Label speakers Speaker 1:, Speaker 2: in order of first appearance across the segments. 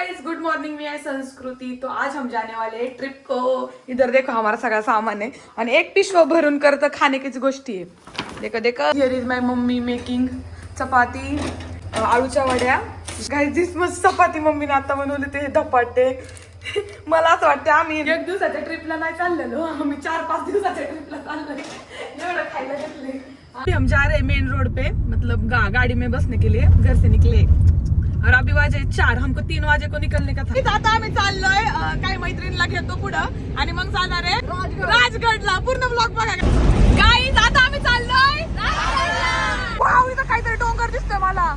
Speaker 1: Guys good morning मी आहे संस्कृती. तो आज हम जाने वाले ट्रिप को. इधर देखो हमारा सगळा सामान आहे. आणि एक पिशव भरून करत खाने की गोष्टी आहे. देखो देखो. Here is my mummy making chapati आळूच्या वड्या. गाईज दिस मस्त चपाती मम्मीने आता बनवले ते धपाटे. मला असं वाटतं आम्ही एक दिवसाच्या ट्रिपला नाही चाललेलो. आम्ही चार पाच दिवसाच्या ट्रिपला चाललोय. एवढं खायला घेतले हम जा रहे मेन रोड पे. मतलब गा, गाड़ी में बसने के लिए. घर से निकले. और अभी वाजे चार हमको तीन वाजे को निकलने का था। आता आम्ही चाललोय काही मैत्रिणीला घेतो पुढं आणि मग जाणार आहे राजगडला. पूर्ण ब्लॉक बघा. गाईज आता आम्ही चाललोय वाव इथं काहीतरी डोंगर दिसतोय मला.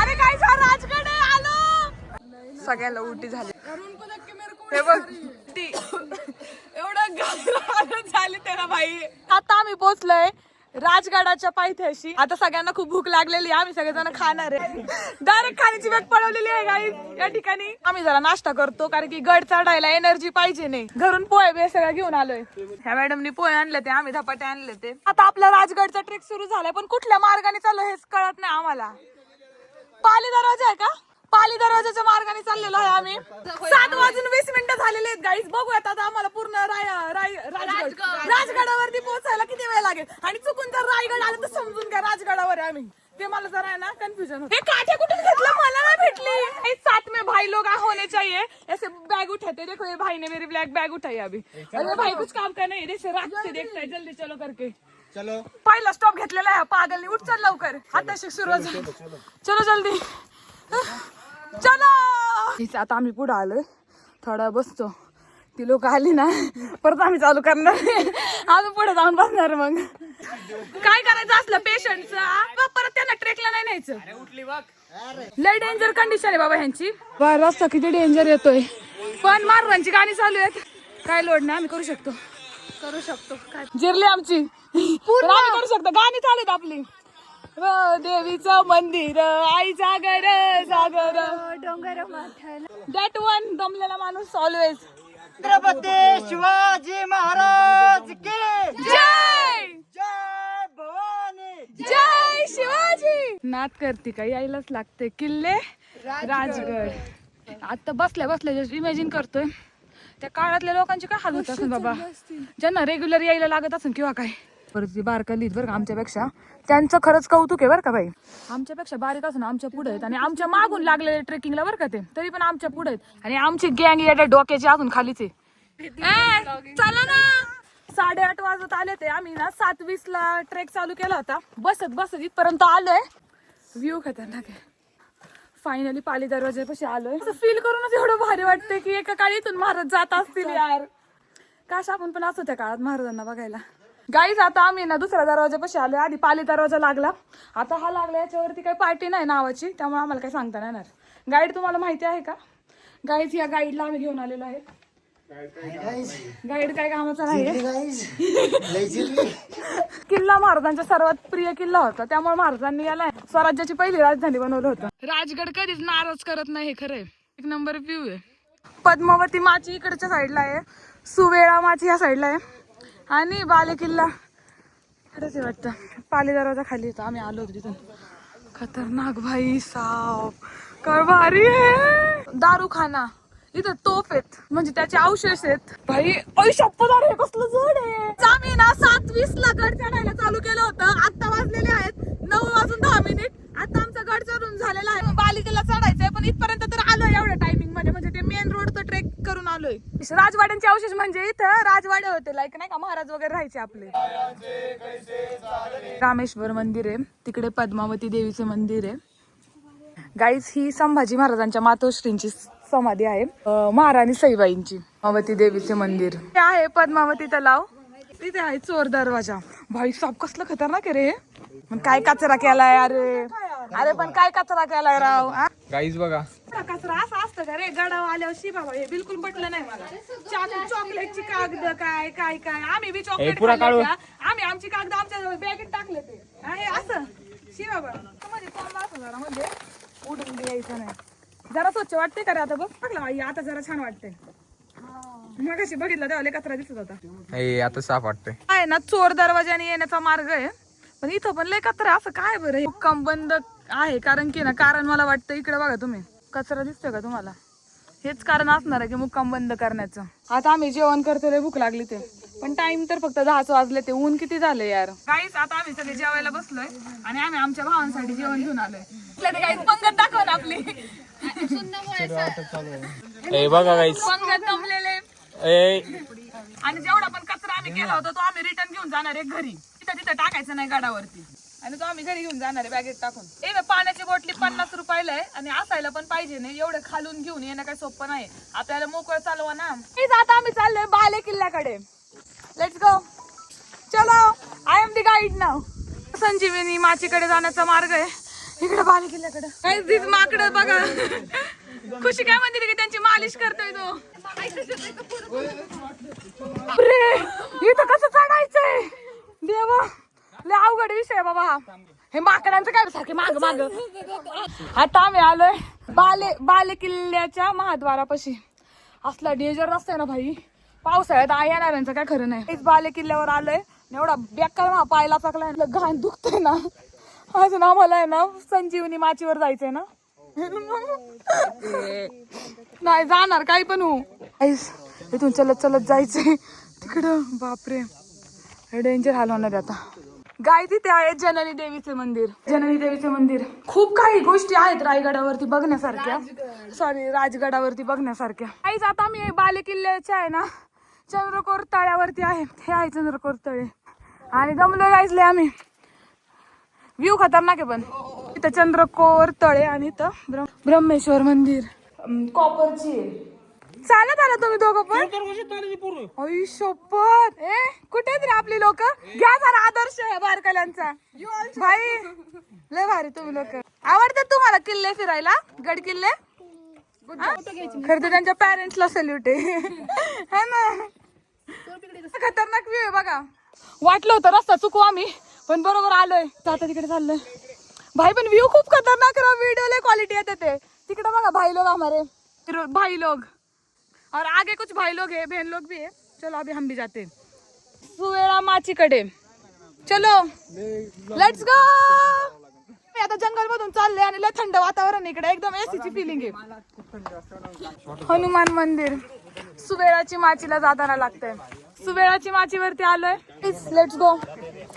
Speaker 1: अरे काय झालं राजगड आहे. आलो. सगळ्याला उलटी झाली. हे बघ. एवढं गाजर झाले त्याला बाई. आता आम्ही पोहोचलोय. राजगडाच्या पायथ्याशी. आता सगळ्यांना खूप भूक लागलेली आहे आम्ही सगळेजण खाणार आहे. डायरेक्ट खाण्याची वेग पळवलेली आहे गाई या ठिकाणी. आम्ही जरा नाश्ता करतो कारण की गड चढायला एनर्जी पाहिजे नाही. घरून पोहे बे सगळं घेऊन आलोय. ह्या मॅडमनी पोहे आणले ते आम्ही धपाटे आणले ते. आता आपला राजगडचा ट्रेक सुरू झालाय पण कुठल्या मार्गाने चालू हेच कळत नाही आम्हाला. पाली दरवाजा आहे का? पाली दरवाजाच्या मार्गाने चाललेलो आहे आम्ही. सात वाजून वीस मिनिटं झालेले आहेत गाईज बघूयात आता आम्हाला पूर्ण राय राय राजगड. राजगडावरती पोहोचायला किती वेळ लागेल? आणि चुकून जर रायगड आलं तर समजून घ्या राजगडावर आहे आम्ही. ते मला जरा आहे ना कन्फ्युजन हे काठ्या कुठून घेतलं? मला नाही भेटली. हे साथ में भाई लोग होने चाहिए. ऐसे बैग उठाते देखो ये भाई ने मेरी ब्लैक बैग उठाई अभी अरे भाई कुछ काम करना है जैसे रात से देखता है जल्दी चलो करके.
Speaker 2: चलो.
Speaker 1: पहिला स्टॉप घेतलेला आहे पागलनी. उठ चल लवकर. आता सुरुवात झाली. चलो जल्दी. चलो! हीच आता आम्ही पुढे आलोय. थोडा बसतो. ती लोक आली ना परत आम्ही चालू करणार. अजून पुढे जाऊन बसणार मग. काय करायचं असलं पेशंटचं परत त्यांना ट्रेकला नाही न्यायचं. लय डेंजर कंडिशन आहे बाबा ह्यांची. बा रस्ता किती डेंजर येतोय. पण महाराजांची गाणी चालू आहेत. काय लोड नाही आम्ही करू शकतो. करू शकतो काय? जिरली आमची. करू शकतो. गाणी चालू आहेत आपली. र देवीचं मंदिर आईचा घर सागर
Speaker 3: डोंगर
Speaker 1: दॅट वन दमलेला माणूस ऑलवेज
Speaker 2: छत्रपती शिवाजी महाराज की
Speaker 1: जय!
Speaker 2: जय भवानी.
Speaker 1: जय शिवाजी! नात करते का? यायलाच लागते. किल्ले राजगड. आता बसल्या बसल्या जस्ट इमॅजिन करतोय. त्या काळातल्या लोकांचे काय हाल होत असेल बाबा? ज्यांना रेग्युलर यायला लागत असेल किंवा काय? परत बारका लिहित बरं का आमच्यापेक्षा. त्यांचं खरंच कौतुक आहे बरं का बाई. आमच्यापेक्षा बारीक असून आमच्या पुढे आहेत. आणि आमच्या मागून लागलेले ट्रेकिंगला बरं का ते. तरी पण आमच्या पुढे आहेत. आणि आमची गँग येत्या डोक्याची अजून खालीच आहे. चला ना. साडेआठ वाजत आले ते. आम्ही ना सात वीस ला ट्रेक चालू केला होता. बसत बसत इथपर्यंत आलोय. व्ह्यू खतरनाक आहे फायनली पाली दरवाजापाशी आलोय. असं फील करूनच एवढं भारी वाटतंय की एका काळी इथून महाराज जात असतील यार. काश आपण पण असतो त्या काळात महाराजांना बघायला. गाईज आता आम्ही ना दुसऱ्या दरवाजापाशी आलोय. आधी पाली दरवाजा लागला. आता हा लागला याच्यावरती काही पार्टी नाही नावाची त्यामुळे आम्हाला काही सांगता नाही येणार. गाईड तुम्हाला माहिती आहे का? गाईज या गाईडला आम्ही घेऊन आलेलो आहे. गाईड काय कामाचा नाही किल्ला महाराजांचा सर्वात प्रिय किल्ला होता. त्यामुळे महाराजांनी याला स्वराज्याची पहिली राजधानी बनवलं होतं. राजगड कधीच नाराज करत नाही हे खरंय. एक नंबर व्ह्यू आहे. पद्मावती माची इकडच्या साईडला आहे. सुवेळा माची ह्या साईडला आहे. आणि बाले किल्ला इकडेच आहे वाटतं. पाली खाली होता आम्ही आलो होतो तिथून खतरनाक भाई साप. कळवारी दारूखाना. इथं तोफ आहेत. म्हणजे त्याचे अवशेष आहेत. भाई ऐ शपथ हे कसलं जड आहे. आम्ही ना सात वीस ला गड चढायला चालू केलं होतं. आता वाजलेले आहेत. नऊ वाजून दहा मिनिट. आता आमचा गड चढून झालेला आहे. बालिकेला चढायचंय पण इथपर्यंत तर आलोय एवढ्या टायमिंगमध्ये. म्हणजे ते मेन रोड तर ट्रेक करून आलोय. राजवाड्यांचे अवशेष म्हणजे इथं राजवाडे होते. लाईक नाही का महाराज वगैरे राहायचे आपले. रामेश्वर मंदिर आहे. तिकडे पद्मावती देवीचे मंदिर आहे. गाईज ही संभाजी महाराजांच्या मातोश्रींची समाधी आहे. महाराणी सईबाईंची पद्मावती देवीचे मंदिर. हे आहे पद्मावती तलाव. तिथे आहे चोर दरवाजा. भाई साप कसलं खतरनाक आहे रे. मग काय कचरा केलाय अरे? अरे पण काय कचरा केलाय राव?
Speaker 4: गाईज बघा.
Speaker 1: कचरा असं असतं का रे? गडाव आल्यावर शी बाबा हे बिलकुल पटलं नाही मला. चॉक- चॉकलेटची कागद काय काय काय? आम्ही बी चॉकलेट
Speaker 4: पुरा काढू.
Speaker 1: आम्ही आमची कागद आमच्या बॅगेत टाकले ते. हा, हे असं. शी बाबा मध्ये कोंब असं जरा म्हणजे उडून द्यायचं नाही. जरा स्वच्छ वाटते का रे आता बघ? टाकलं आई आता जरा छान वाटते मग कशी बघितलं तेव्हा लय कचरा दिसत होता.
Speaker 4: हे आता साफ वाटतंय.
Speaker 1: आहे ना चोर दरवाजाने येण्याचा मार्ग आहे. पण इथं पण लय कचरा असं काय बरं? हे मुक्काम बंद आहे कारण की ना कारण मला वाटतं इकडे बघा तुम्ही. कचरा दिसतोय का तुम्हाला? हेच कारण असणार आहे की मुक्काम बंद करण्याचं. आता आम्ही जेवण करतो रे भूक लागली ते. पण टाइम तर फक्त दहाच वाजले ते ऊन किती झालं यार. काहीच आता आम्ही सगळे जेवायला बसलोय आणि आम्ही आमच्या भावांसाठी जेवण घेऊन आलोय. काही पंगत दाखव ना आपली.
Speaker 3: बघा
Speaker 1: पंगत जमलेले. आणि जेवढा पण कचरा आम्ही केला होता तो आम्ही रिटर्न घेऊन जाणार आहे घरी. तिथं तिथं टाकायचं नाही गाडावरती. आणि तो आम्ही घरी घेऊन जाणार आहे बॅगेत टाकून ए ना पाण्याची बॉटली पन्नास रुपयाला आहे आणि असायला पण पाहिजे नाही एवढं खालून घेऊन येणं काही सोपं नाही आपल्याला मोकळं चालवा ना आता आम्ही चाललोय बाले किल्ल्याकडे लेट्स गो चलो आय एम दी गाईड नाव संजीवनी माचीकडे जाण्याचा मार्ग आहे इकडे बाले किल्ल्याकडे काय दिस माकडं बघा खुशी काय म्हणते की त्यांची मालिश करतोय तो बापरे इथं कसं चढायचंय देवा लय अवघड विषय आहे बाबा हे. माकडांचं काय सारखे माग माग? आता आम्ही आलोय बाले बाले किल्ल्याच्या महाद्वारापाशी. असला डेंजर रस्ता आहे ना भाई. पावसाळ्यात आ येणाऱ्यांचं काय खरं नाही. बाले किल्ल्यावर आलोय. एवढा बेकार ना पायला चाकलाय. घाण दुखतंय ना. अजून आम्हाला आहे ना संजीवनी माचीवर जायचंय ना. नाही जाणार काही पण हो आईस इथून चलत चलत जायचंय. तिकडं बापरे. डेंजर हाल होणार आता. गाय तिथे आहे जननी देवीचे मंदिर. जननी देवीचे मंदिर. खूप काही गोष्टी आहेत रायगडावरती बघण्यासारख्या. सॉरी राजगडावरती बघण्यासारख्या. काहीच आता आम्ही बाले किल्ल्याच्या आहे ना चंद्रकोर तळ्यावरती आहे. हे आहे चंद्रकोर तळे. आणि दमलो गायचले आम्ही. व्ह्यू खतरनाक आहे पण. इथं चंद्रकोर तळे आणि इथं ब्रह्म- ब्रह्मेश्वर मंदिर. कॉपरची चालत आला तुम्ही दोघं पण? अई शपथ. ए कुठे आहेत रे आपली लोक? घ्या जरा आदर्श आहे बारकल्यांचा. भाई लय भारी तुम्ही लोक. आवडतात तुम्हाला किल्ले फिरायला? गड किल्ले? खरं तर त्यांच्या पॅरेंट्सला सल्यूट आहे. है ना? खतरनाक व्ह्यू आहे बघा. वाटलं होतं रस्ता चुकू आम्ही पण बरोबर आलोय. आता तिकडे चाललोय. भाई पण व्ह्यू खूप खतरनाक व्हिडिओ लय क्वालिटी येते ते. तिकडे बघा भाई लोग फिर भाई लोग और आगे कुछ भाई लोग है बहन लोग भी है। चलो अभी हम भी जाते हैं। सुवेळा माचीकडे चलो लेट्स गो मी आता जंगल मधून चालले आणि लय थंड वातावरण इकडे. एकदम एसीची फिलिंग आहे. हनुमान मंदिर. सुवेळाची माचीला जाताना लागतंय. सुवेळाची माचीवरती आलोय. लेट्स गो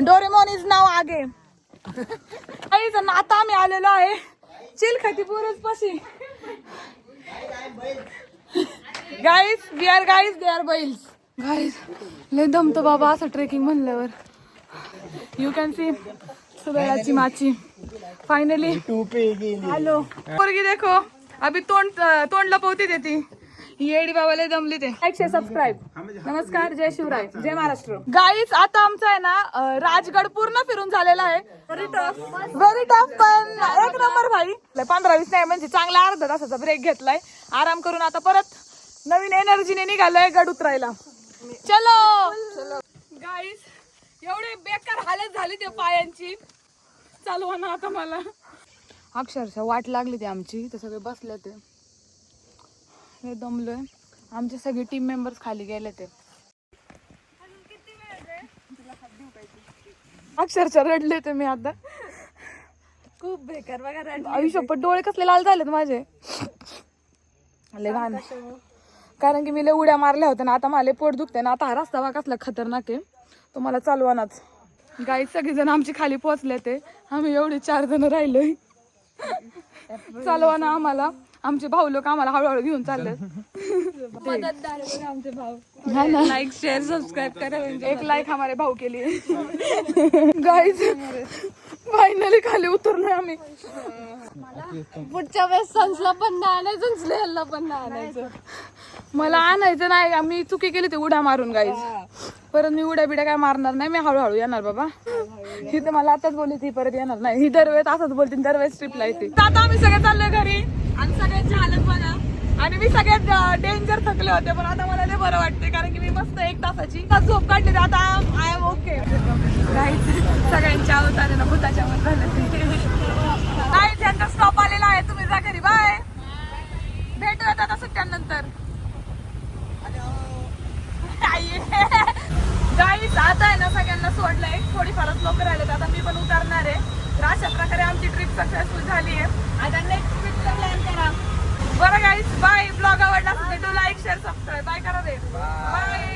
Speaker 1: डोरेमोन इज नाव आगे. आता आम्ही आलेलो आहे. चिलखती पुरुष पशी. Guys we are guys they are bulls guys लय दमतो बाबा असं ट्रेकिंग म्हणल्यावर. यू कॅन सी सुबेळाची माची. फायनली हॅलो पोरगी देखो. अभी तोंड तोंड लपवती देती. येडी बाबा लय दमली ते. लाईक शेअर सबस्क्राईब नमस्कार जय शिवराय. जय महाराष्ट्र. गाईज आता आमचा आहे ना राजगड पूर्ण फिरून झालेला आहे. व्हेरी टफ व्हेरी टफ पण एक नंबर भाई. पंधरा वीस नाही म्हणजे चांगला अर्धा तासाचा ब्रेक घेतलाय. आराम करून आता परत नवीन एनर्जीने निघालोय गड उतरायला. चलो. गाईस एवढे बेकार हालत झाली त्या पायांची. चालवा ना आता मला. अक्षरशः वाट लागली ती आमची. तर सगळे बसले ते लय दमलोय. आमचे सगळे टीम मेंबर्स खाली गेले ते अक्षरशः रडले ते मी आता. खूप बेकार बघा आयुष्यपट डोळे कसले लाल झालेत माझे. लय घाण. कारण की मी लय उड्या मारल्या होत्या ना आता मला पोट दुखते ना आता हा रस्ता बा कसला खतरनाक आहे. तो मला चालवानाच. गाई सगळेजण आमची खाली पोहोचले ते. आम्ही एवढे चार जण राहिलोय. चालवा ना आम्हाला. आमचे भाऊ लोक आम्हाला हळूहळू घेऊन चालले आमचे भाऊ लाईक शेअर सबस्क्राईब करा एक लाईक हमारे भाऊ के लिए गाईज फायनली खाली उतरलोय आम्ही.
Speaker 4: पुढच्या वेळेस संसला पण नाही आणायचं स्लेहलला पण नाही आणायचं.
Speaker 1: मला आणायचं नाही. आम्ही चुकी केली ते उड्या मारून गाईज परत मी उड्या बिड्या काय मारणार नाही. मी हळूहळू येणार बाबा. ही तर मला आताच बोलली ती परत येणार नाही. ही दरवेळेस असंच बोलते दरवेळेस ट्रिपला येते. आता आम्ही सगळे चाललोय घरी. आणि सगळ्यांची हालत बघा आणि मी सगळ्यात डेंजर थकले होते पण आता मला ते बरं वाटते कारण की मी मस्त एक तासाची झोप काढली तर आता आय एम ओके सगळ्यांच्या अवतारे ना भूताच्या वर झालं नाही त्यांचा स्टॉप आलेला आहे. तुम्ही जा घरी. बाय भेटूयात आता सुट्ट्यानंतर. गाईस आता आहे ना सगळ्यांना सोडलंय. थोडीफारच लोक राहिलेत आता मी पण उतरणार आहे. तर अशा प्रकारे आमची ट्रिप सक्सेसफुल झाली आहे. आता नेक्स्ट ट्रिपचा प्लॅन करा. बरं गाईस बाय ब्लॉग आवडला असेल तर लाईक शेअर सबस्क्राईब बाय करा दे बाय